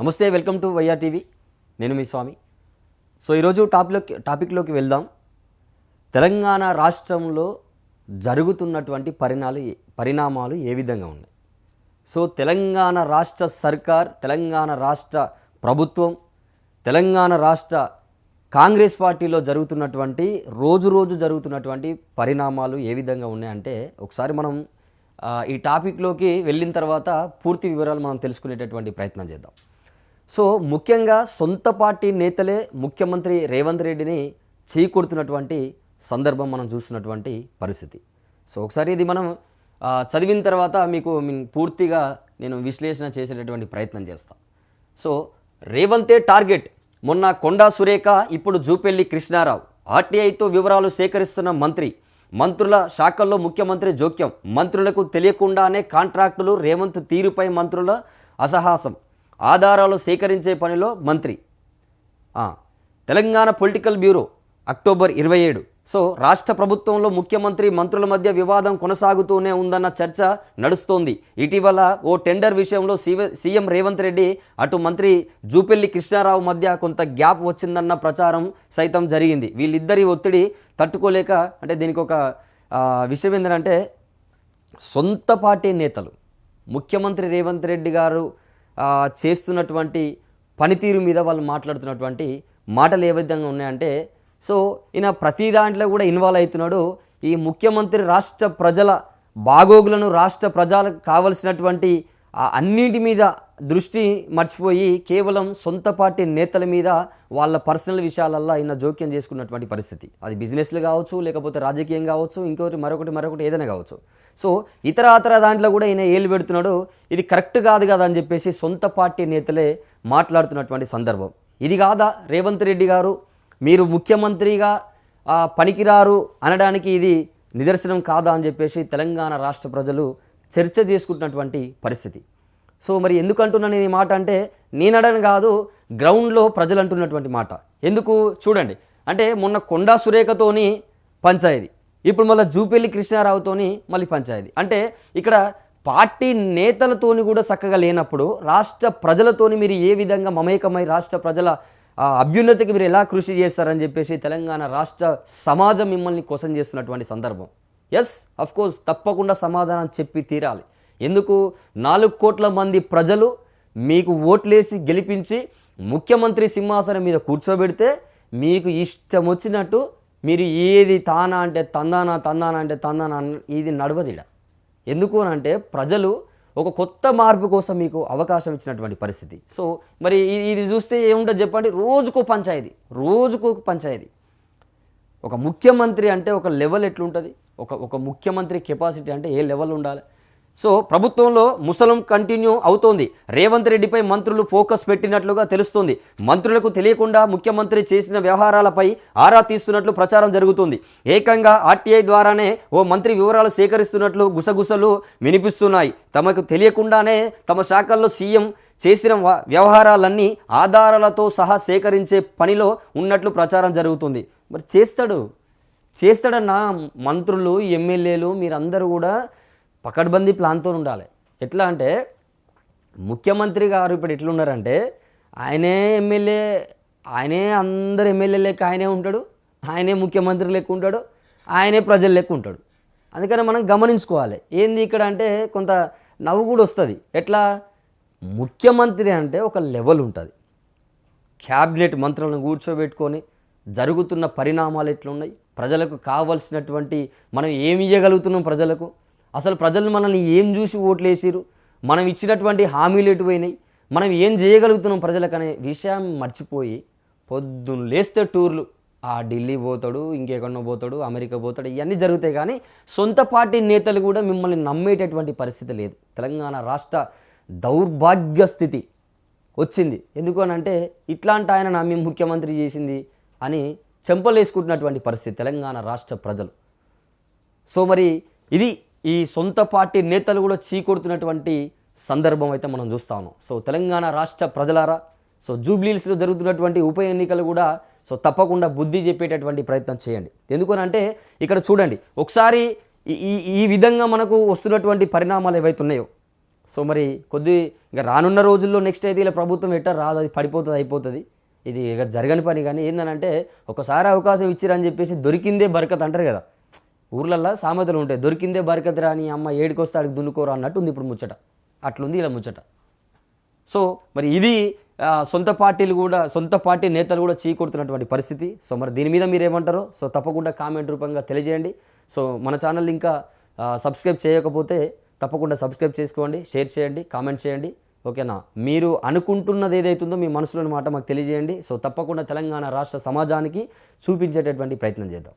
నమస్తే welcome to YR TV. నేను మీ స్వామి. So ఈరోజు టాపిక్లోకి టాపిక్లోకి వెళ్దాం. తెలంగాణ రాష్ట్రంలో జరుగుతున్నటువంటి పరిణాలు పరిణామాలు ఏ విధంగా ఉన్నాయి? సో తెలంగాణ రాష్ట్ర సర్కార్ తెలంగాణ రాష్ట్ర ప్రభుత్వం తెలంగాణ రాష్ట్ర కాంగ్రెస్ పార్టీలో జరుగుతున్నటువంటి రోజు రోజు జరుగుతున్నటువంటి పరిణామాలు ఏ విధంగా ఉన్నాయంటే ఒకసారి మనం ఈ టాపిక్లోకి వెళ్ళిన తర్వాత పూర్తి వివరాలు మనం తెలుసుకునేటటువంటి ప్రయత్నం చేద్దాం. సో ముఖ్యంగా సొంత పార్టీ నేతలే ముఖ్యమంత్రి రేవంత్ రెడ్డిని చీకొడుతున్నటువంటి సందర్భం మనం చూస్తున్నటువంటి పరిస్థితి. సో ఒకసారి ఇది మనం చదివిన తర్వాత మీకు మీ- పూర్తిగా నేను విశ్లేషణ చేసేటటువంటి ప్రయత్నం చేస్తాను సో రేవంతే టార్గెట్ మొన్న కొండా సురేఖ ఇప్పుడు జూపెల్లి కృష్ణారావు. ఆర్టీఐతో వివరాలు సేకరిస్తున్న మంత్రి మంత్రుల శాఖల్లో ముఖ్యమంత్రి జోక్యం. మంత్రులకు తెలియకుండానే కాంట్రాక్టులు రేవంత్ తీరుపై మంత్రుల అసహాసం. ఆధారాలు సేకరించే పనిలో మంత్రి. తెలంగాణ పొలిటికల్ బ్యూరో అక్టోబర్ ఇరవై ఏడు. సో రాష్ట్ర ప్రభుత్వంలో ముఖ్యమంత్రి మంత్రుల మధ్య వివాదం కొనసాగుతూనే ఉందన్న చర్చ నడుస్తోంది. ఇటీవల ఓ టెండర్ విషయంలో సీవ- సీఎం రేవంత్ రెడ్డి అటు మంత్రి జూపెల్లి కృష్ణారావు మధ్య కొంత గ్యాప్ వచ్చిందన్న ప్రచారం సైతం జరిగింది. వీళ్ళిద్దరి ఒత్తిడి తట్టుకోలేక అంటే దీనికి ఒక విషయం ఏంటంటే సొంత పార్టీ నేతలు ముఖ్యమంత్రి రేవంత్ రెడ్డి గారు చేస్తున్నటువంటి పనితీరు మీద వాళ్ళు మాట్లాడుతున్నటువంటి మాటలు ఏ విధంగా ఉన్నాయంటే సో ఈయన ప్రతి దాంట్లో కూడా ఇన్వాల్వ్ అవుతున్నాడు. ఈ ముఖ్యమంత్రి రాష్ట్ర ప్రజల బాగోగులను రాష్ట్ర ప్రజలకు కావలసినటువంటి ఆ అన్నింటి మీద దృష్టి మర్చిపోయి కేవలం సొంత పార్టీ నేతల మీద వాళ్ళ పర్సనల్ విషయాలల్లో ఆయన జోక్యం చేసుకున్నటువంటి పరిస్థితి. అది బిజినెస్లు కావచ్చు లేకపోతే రాజకీయం కావచ్చు ఇంకొకటి మరొకటి మరొకటి ఏదైనా కావచ్చు. సో ఇతర అతర దాంట్లో కూడా ఈయన ఏలు పెడుతున్నాడు. ఇది కరెక్ట్ కాదు కదా అని చెప్పేసి సొంత పార్టీ నేతలే మాట్లాడుతున్నటువంటి సందర్భం. ఇది కాదా? రేవంత్ రెడ్డి గారు మీరు ముఖ్యమంత్రిగా పనికిరారు అనడానికి ఇది నిదర్శనం కాదా అని చెప్పేసి తెలంగాణ రాష్ట్ర ప్రజలు చర్చ చేసుకుంటున్నటువంటి పరిస్థితి. సో మరి ఎందుకు అంటున్నాను నేను ఈ మాట అంటే నేనడని కాదు గ్రౌండ్లో ప్రజలు అంటున్నటువంటి మాట. ఎందుకు? చూడండి. అంటే మొన్న కొండా సురేఖతోని పంచాయతీ. ఇప్పుడు మళ్ళీ జూపెల్లి కృష్ణారావుతోని మళ్ళీ పంచాయతీ. అంటే ఇక్కడ పార్టీ నేతలతోని కూడా చక్కగా లేనప్పుడు రాష్ట్ర ప్రజలతోని మీరు ఏ విధంగా మమేకమై రాష్ట్ర ప్రజల అభ్యున్నతికి మీరు ఎలా కృషి చేస్తారని చెప్పేసి తెలంగాణ రాష్ట్ర సమాజం మిమ్మల్ని కోసం చేస్తున్నటువంటి సందర్భం. ఎస్ అఫ్కోర్స్ తప్పకుండా సమాధానం చెప్పి తీరాలి. ఎందుకు? నాలుగు కోట్ల మంది ప్రజలు మీకు ఓట్లేసి గెలిపించి ముఖ్యమంత్రి సింహాసనం మీద కూర్చోబెడితే మీకు ఇష్టం వచ్చినట్టు మీరు ఏది తానా అంటే తందానా తందానా అంటే తందానా ఇది నడవదిడ. ఎందుకు అని అంటే ప్రజలు ఒక కొత్త మార్పు కోసం మీకు అవకాశం ఇచ్చినటువంటి పరిస్థితి. సో మరి ఇది చూస్తే ఏముంటుంది చెప్పండి? రోజుకో పంచాయతీ రోజుకో పంచాయతీ. ఒక ముఖ్యమంత్రి అంటే ఒక లెవెల్ ఎట్లుంటుంది? ఒక ఒక ముఖ్యమంత్రి కెపాసిటీ అంటే ఏ లెవెల్ ఉండాలి? సో ప్రభుత్వంలో ముసలం కంటిన్యూ అవుతోంది. రేవంత్ రెడ్డిపై మంత్రులు ఫోకస్ పెట్టినట్లుగా తెలుస్తోంది. మంత్రులకు తెలియకుండా ముఖ్యమంత్రి చేసిన వ్యవహారాలపై ఆరా తీస్తున్నట్లు ప్రచారం జరుగుతుంది. ఏకంగా ఆర్టీఐ ద్వారానే ఓ మంత్రి వివరాలు సేకరిస్తున్నట్లు గుసగుసలు వినిపిస్తున్నాయి. తమకు తెలియకుండానే తమ శాఖల్లో సీఎం చేసిన వ్యవహారాలన్నీ ఆధారాలతో సహా సేకరించే పనిలో ఉన్నట్లు ప్రచారం జరుగుతుంది. మరి చేస్తాడు. చేస్తాడన్న మంత్రులు ఎమ్మెల్యేలు మీరందరూ కూడా పకడ్బందీ ప్లాన్తో ఉండాలి. ఎట్లా అంటే ముఖ్యమంత్రి గారు ఇప్పుడు ఎట్లున్నారంటే ఆయనే ఎమ్మెల్యే ఆయనే అందరు ఎమ్మెల్యే లెక్క ఆయనే ఉంటాడు ఆయనే ముఖ్యమంత్రి లెక్క ఉంటాడు ఆయనే ప్రజల లెక్క ఉంటాడు. అందుకని మనం గమనించుకోవాలి. ఏంది ఇక్కడ అంటే కొంత నవ్వు కూడా వస్తుంది. ఎట్లా? ముఖ్యమంత్రి అంటే ఒక లెవెల్ ఉంటుంది. క్యాబినెట్ మంత్రులను కూర్చోబెట్టుకొని జరుగుతున్న పరిణామాలు ఎట్లున్నాయి? ప్రజలకు కావలసినటువంటి మనం ఏమి ఇవ్వగలుగుతున్నాం ప్రజలకు? అసలు ప్రజలు మనల్ని ఏం చూసి ఓట్లు మనం ఇచ్చినటువంటి హామీలు ఎటువైనాయి? మనం ఏం చేయగలుగుతున్నాం ప్రజలకనే విషయం మర్చిపోయి పొద్దున్న లేస్తే టూర్లు. ఆ ఢిల్లీ పోతాడు ఇంకెక్కడో పోతాడు అమెరికా పోతాడు ఇవన్నీ జరుగుతాయి కానీ సొంత పార్టీ నేతలు కూడా మిమ్మల్ని నమ్మేటటువంటి పరిస్థితి లేదు. తెలంగాణ రాష్ట్ర దౌర్భాగ్య స్థితి వచ్చింది. ఎందుకు అని అంటే ఇట్లాంటి ఆయన నమ్మి ముఖ్యమంత్రి చేసింది అని చెంపలేసుకుంటున్నటువంటి పరిస్థితి తెలంగాణ రాష్ట్ర ప్రజలు. సో మరి ఇది ఈ సొంత పార్టీ నేతలు కూడా చీకొడుతున్నటువంటి సందర్భం అయితే మనం చూస్తాము సో తెలంగాణ రాష్ట్ర ప్రజలారా సో జూబ్లీస్లో జరుగుతున్నటువంటి ఉప ఎన్నికలు కూడా సో తప్పకుండా బుద్ధి చెప్పేటటువంటి ప్రయత్నం చేయండి. ఎందుకనంటే ఇక్కడ చూడండి ఒకసారి ఈ- ఈ ఈ విధంగా మనకు వస్తున్నటువంటి పరిణామాలు ఏవైతే ఉన్నాయో సో మరి కొద్ది ఇంకా రానున్న రోజుల్లో నెక్స్ట్ అయితే ఇలా ప్రభుత్వం ఎట్ట రాదు అది పడిపోతుంది అయిపోతుంది. ఇది ఇక జరగని పని కానీ ఏంటంటే ఒకసారి అవకాశం ఇచ్చిరని చెప్పేసి దొరికిందే బరకత్ అంటారు కదా. ఊర్లల్లో సామెతలు ఉంటాయి. దొరికిందే బరికద్రా రాని అమ్మ ఏడికొస్తే ఆడికి దున్నుకోరా అన్నట్టు ఉంది ఇప్పుడు ముచ్చట. అట్లుంది ఇలా ముచ్చట. సో మరి ఇది సొంత పార్టీలు కూడా సొంత పార్టీ నేతలు కూడా చీకొడుతున్నటువంటి పరిస్థితి. సో మరి దీని మీద మీరు ఏమంటారో సో తప్పకుండా కామెంట్ రూపంగా తెలియజేయండి. సో మన ఛానల్ ఇంకా సబ్స్క్రైబ్ చేయకపోతే తప్పకుండా సబ్స్క్రైబ్ చేసుకోండి షేర్ చేయండి కామెంట్ చేయండి. ఓకేనా? మీరు అనుకుంటున్నది ఏదైతుందో మీ మనసులోని మాట మాకు తెలియజేయండి. సో తప్పకుండా తెలంగాణ రాష్ట్ర సమాజానికి చూపించేటటువంటి ప్రయత్నం చేద్దాం.